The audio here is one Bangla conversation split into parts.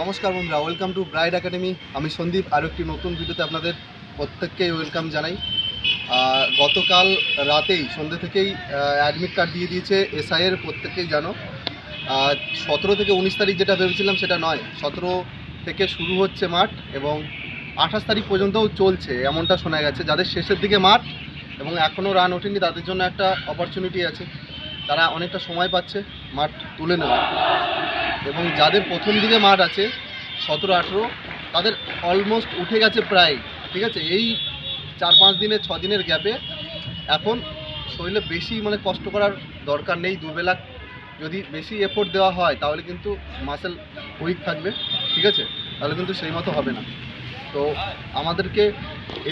নমস্কার বন্ধুরা ওয়েলকাম টু ব্রাইড একাডেমি আমি সন্দীপ আরও একটি নতুন ভিডিওতে আপনাদের প্রত্যেককেই ওয়েলকাম জানাই। গতকাল রাতেই, সন্ধ্যে থেকেই অ্যাডমিট কার্ড দিয়ে দিয়েছে এসআইয়ের প্রত্যেকেই জানো। সতেরো থেকে উনিশ তারিখ যেটা ভেবেছিলাম সেটা নয়, সতেরো থেকে শুরু হচ্ছে মাঠ এবং আঠাশ তারিখ পর্যন্তও চলছে, এমনটা শোনা গেছে। যাদের শেষের দিকে মাঠ এবং এখনও রান ওঠেনি, তাদের জন্য একটা অপরচুনিটি আছে। তারা অনেকটা সময় পাচ্ছে মাঠ তুলে নেওয়ার। এবং যাদের প্রথম দিকে মাঠ আছে, সতেরো, আঠেরো, তাদের অলমোস্ট উঠে গেছে প্রায়, ঠিক আছে? এই চার, পাঁচ দিনের, ছ দিনের গ্যাপে এখন শরীরে বেশি মানে কষ্ট করার দরকার নেই, দুবেলা যদি বেশি এফোর্ট দেওয়া হয়, তাহলে কিন্তু মাসেল উইক থাকবে, ঠিক আছে? তাহলে কিন্তু সেই মতো হবে না। তো আমাদেরকে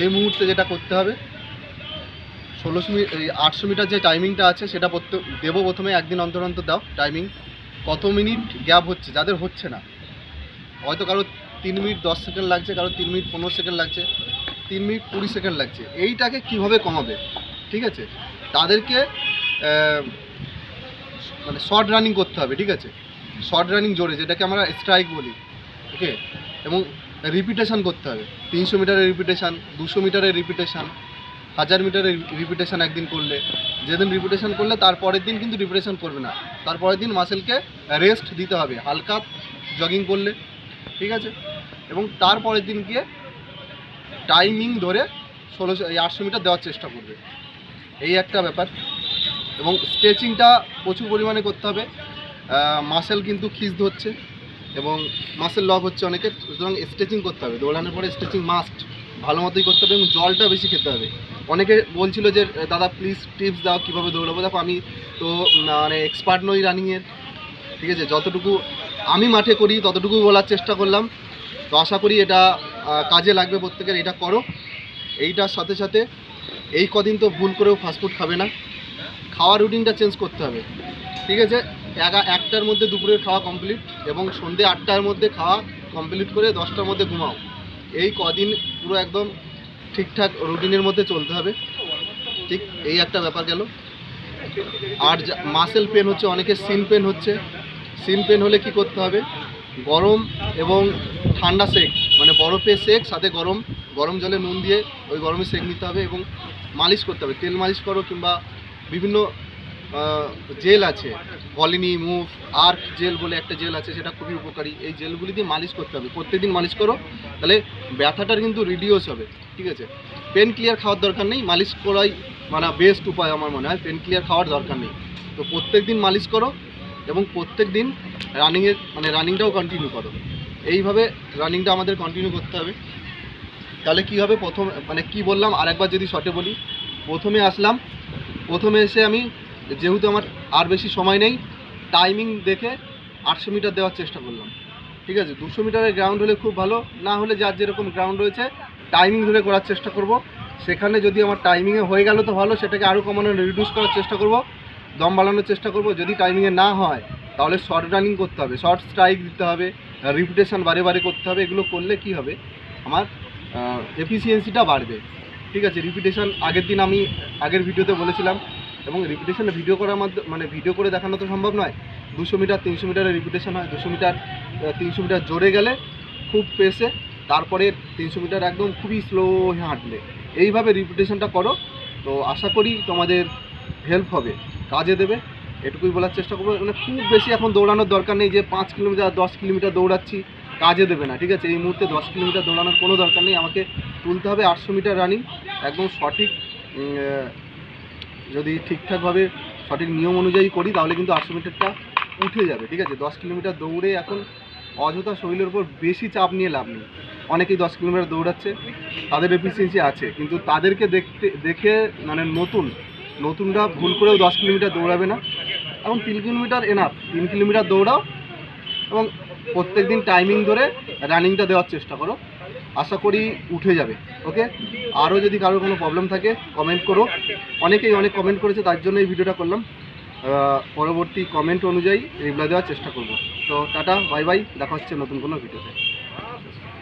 এই মুহূর্তে যেটা করতে হবে, ষোলোশো মিটার এই আটশো মিটার যে টাইমিংটা আছে, সেটা দেবো প্রথমে, একদিন অন্তর অন্তর দাও টাইমিং কত মিনিট গ্যাপ হচ্ছে, যাদের হচ্ছে না। হয়তো কারও তিন মিনিট দশ সেকেন্ড লাগছে, কারও তিন মিনিট পনেরো সেকেন্ড লাগছে, তিন মিনিট কুড়ি সেকেন্ড লাগছে। এইটাকে কীভাবে কমাবে? ঠিক আছে? তাদেরকে মানে শর্ট রানিং করতে হবে, ঠিক আছে? শর্ট রানিং জোরে, যেটাকে আমরা স্ট্রাইক বলি, ওকে? এবং রিপিটেশন করতে হবে। তিনশো মিটারের রিপিটেশন, দুশো মিটারের রিপিটেশন হাজার মিটারের রিপিটেশন একদিন করলে। যেদিন রিপিটেশন করলে তারপরের দিন কিন্তু রিপিটেশন করবে না। তারপরের দিন মাসেলকে রেস্ট দিতে হবে। হালকা জগিং করলে। ঠিক আছে? এবং তারপরের দিন গিয়ে টাইমিং ধরে ষোলোশো এই আটশো মিটার দেওয়ার চেষ্টা করবে। এই একটা ব্যাপার। এবং স্ট্রেচিংটা প্রচুর পরিমাণে করতে হবে। মাসেল কিন্তু খিস ধরছে। এবং মাসেল লক হচ্ছে অনেকে সুতরাং স্ট্রেচিং করতে হবে। দৌড়ানোর পরে স্ট্রেচিং মাস্ট ভালো মতোই করতে হবে এবং জলটা বেশি খেতে হবে। অনেকে বলছিল যে, দাদা প্লিজ টিপস দাও, কীভাবে দৌড়াবো? দেখো, আমি তো মানে এক্সপার্ট নই রানিংয়ের ঠিক আছে, যতটুকু আমি মাঠে করি, ততটুকু বলার চেষ্টা করলাম। তো আশা করি এটা কাজে লাগবে প্রত্যেকের, এটা করো। এইটার সাথে সাথে এই কদিন তো ভুল করেও ফাস্টফুড খাবে না। খাওয়ার রুটিনটা চেঞ্জ করতে হবে। ঠিক আছে একা একটার মধ্যে দুপুরের খাওয়া কমপ্লিট এবং সন্ধে আটটার মধ্যে খাওয়া কমপ্লিট করে দশটার মধ্যে ঘুমাও। এই কদিন পুরো একদম ঠিকঠাক রুটিনের মধ্যে চলতে হবে। ঠিক এই একটা ব্যাপার গেল। আর মাসেল পেন হচ্ছে, অনেকের সিন পেন হচ্ছে। সিন পেন হলে কি করতে হবে? গরম এবং ঠান্ডা সেক মানে বরফে সেক সাথে গরম গরম জলে নুন দিয়ে ওই গরমে সেক নিতে হবে এবং মালিশ করতে হবে। তেল মালিশ করো কিংবা বিভিন্ন জেল আছে। কলিনি মুভ, আর্ক জেল বলে একটা জেল আছে, সেটা খুবই উপকারী। এই জেলগুলি দিয়ে মালিশ করতে হবে। প্রত্যেকদিন মালিশ করো, তাহলে ব্যথাটার কিন্তু রিডিউস হবে, ঠিক আছে? পেন ক্লিয়ার খাওয়ার দরকার নেই, মালিশ করাই মানে বেস্ট উপায় আমার মনে হয় পেন ক্লিয়ার খাওয়ার দরকার নেই। তো প্রত্যেক দিন মালিশ করো এবং প্রত্যেক দিন রানিংয়ের মানে রানিংটাও কন্টিনিউ করো। এইভাবে রানিংটা আমাদের কন্টিনিউ করতে হবে। তাহলে কি হবে? প্রথম মানে কি বললাম? আরেকবার যদি শর্টে বলি। প্রথমে আসলাম, প্রথমে এসে আমি যেহেতু আমার আর বেশি সময় নেই টাইমিং দেখে আটশো মিটার দেওয়ার চেষ্টা করলাম। ঠিক আছে? দুশো মিটারের গ্রাউন্ড হলে খুব ভালো, না হলে যার যেরকম গ্রাউন্ড রয়েছে টাইমিং ধরে করার চেষ্টা করব। সেখানে যদি আমার টাইমিংয়ে হয়ে গেল তো ভালো, সেটাকে আরও কমানো রিডিউস করার চেষ্টা করব, দম বাড়ানোর চেষ্টা করব। যদি টাইমিংয়ে না হয়, তাহলে শর্ট রানিং করতে হবে। শর্ট স্ট্রাইক দিতে হবে রিপিটেশন বারে বারে করতে হবে। এগুলো করলে কি হবে? আমার এফিসিয়েন্সিটা বাড়বে। ঠিক আছে? রিপিটেশন আগের দিন আমি আগের ভিডিওতে বলেছিলাম এবং রিপিটেশনে ভিডিও করার মাধ্যমে মানে ভিডিও করে দেখানো তো সম্ভব নয়। দুশো মিটার, তিনশো মিটারের রিপিটেশন হয়। দুশো মিটার তিনশো মিটার জোরে গেলে খুব পেসে তারপরে তিনশো মিটার একদম খুবই স্লো হাঁটলে। এইভাবে রিপিটেশনটা করো। তো আশা করি তোমাদের হেল্প হবে, কাজে দেবে। এটুকুই বলার চেষ্টা করব। মানে খুব বেশি এখন দৌড়ানোর দরকার নেই যে পাঁচ কিলোমিটার, দশ কিলোমিটার দৌড়াচ্ছি, কাজে দেবে না, ঠিক আছে? এই মুহূর্তে দশ কিলোমিটার দৌড়ানোর কোনো দরকার নেই। আমাকে তুলতে হবে আটশো মিটার রানিং একদম সঠিক যদি ঠিকঠাকভাবে সঠিক নিয়ম অনুযায়ী করি, তাহলে কিন্তু আটশো মিটারটা উঠে যাবে, ঠিক আছে? দশ কিলোমিটার দৌড়ে এখন অযথা শরীরের উপর বেশি চাপ নিয়ে লাভ নেই। অনেকেই দশ কিলোমিটার দৌড়াচ্ছে, তাদের এফিসিয়েন্সি আছে, কিন্তু তাদেরকে দেখতে, দেখে মানে নতুন, নতুনরা ভুল করেও দশ কিলোমিটার দৌড়াবে না। এবং তিন কিলোমিটার এনাফ তিন কিলোমিটার দৌড়াও এবং প্রত্যেক দিন টাইমিং ধরে রানিংটা দেওয়ার চেষ্টা করো। আশা করি উঠে যাবে ওকে আরও যদি কারোর কোনো প্রবলেম থাকে কমেন্ট করো। অনেকেই অনেক কমেন্ট করেছে, তার জন্য এই ভিডিওটা করলাম। পরবর্তী কমেন্ট অনুযায়ী রিপ্লাই দেওয়ার চেষ্টা করব। তো টাটা বাই বাই দেখা হচ্ছে নতুন কোনো ভিডিওতে।